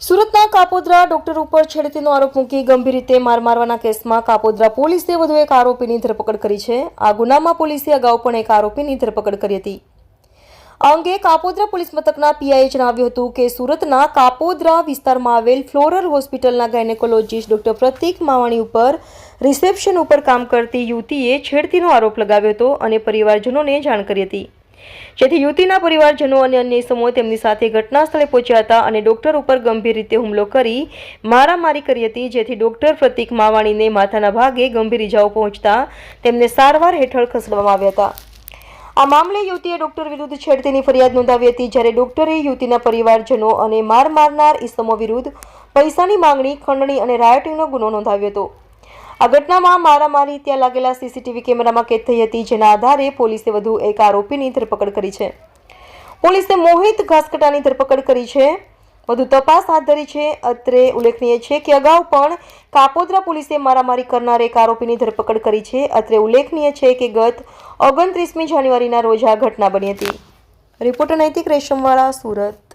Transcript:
સુરતના કાપોદ્રા ડોક્ટર ઉપર છેડતીનો આરોપ મૂકી ગંભીર રીતે માર મારવાના કેસમાં કાપોદ્રા પોલીસે વધુ એક આરોપીની ધરપકડ કરી છે. આ ગુનામાં પોલીસે અગાઉ પણ એક આરોપીની ધરપકડ કરી હતી. આ અંગે કાપોદ્રા પોલીસ મથકના પીઆઈએ જણાવ્યું હતું કે સુરતના કાપોદ્રા વિસ્તારમાં આવેલ ફ્લોરલ હોસ્પિટલના ગાયનેકોલોજીસ્ટ ડોક્ટર પ્રતિક માવાણી ઉપર રિસેપ્શન ઉપર કામ કરતી યુવતીએ છેડતીનો આરોપ લગાવ્યો હતો અને પરિવારજનોને જાણ કરી હતી. જેથી યુવતીના પરિવારજનો અને અન્ય સમૂહ તેમની સાથે ઘટના સ્થળે પહોંચ્યા હતા અને ડોક્ટર ઉપર ગંભીર રીતે હુમલો કરી મારામારી કરી હતી. જેથી ડોક્ટર પ્રતિક માવાણીને માથાના ભાગે ગંભીર ઇજાઓ પહોંચતા તેમને સારવાર હેઠળ ખસેડવામાં આવ્યા હતા. આ મામલે યુવતીએ ડોક્ટર વિરુદ્ધ છેડતીની ફરિયાદ નોંધાવી હતી, જ્યારે ડોક્ટરે યુવતીના પરિવારજનો અને માર મારનાર ઇસમો વિરુદ્ધ પૈસાની માંગણી, ખંડણી અને રાયોટિંગનો ગુનો નોંધાવ્યો હતો. આ ઘટનામાં મારામારી ત્યાં લાગેલા સીસીટીવી કેમેરામાં કેદ થઈ હતી, જેના આધારે પોલીસે વધુ એક આરોપીની ધરપકડ કરી છે. પોલીસે મોહિત ઘાસકટાની ધરપકડ કરી છે. વધુ તપાસ હાથ ધરી છે. અત્રે ઉલ્લેખનીય છે કે અગાઉ પણ કાપોદ્રા પોલીસે મારામારી કરનાર એક આરોપીની ધરપકડ કરી છે. અત્રે ઉલ્લેખનીય છે કે ગત ઓગણત્રીસમી જાન્યુઆરીના રોજ આ ઘટના બની હતી. રિપોર્ટર નૈતિક રેશમવાળા, સુરત.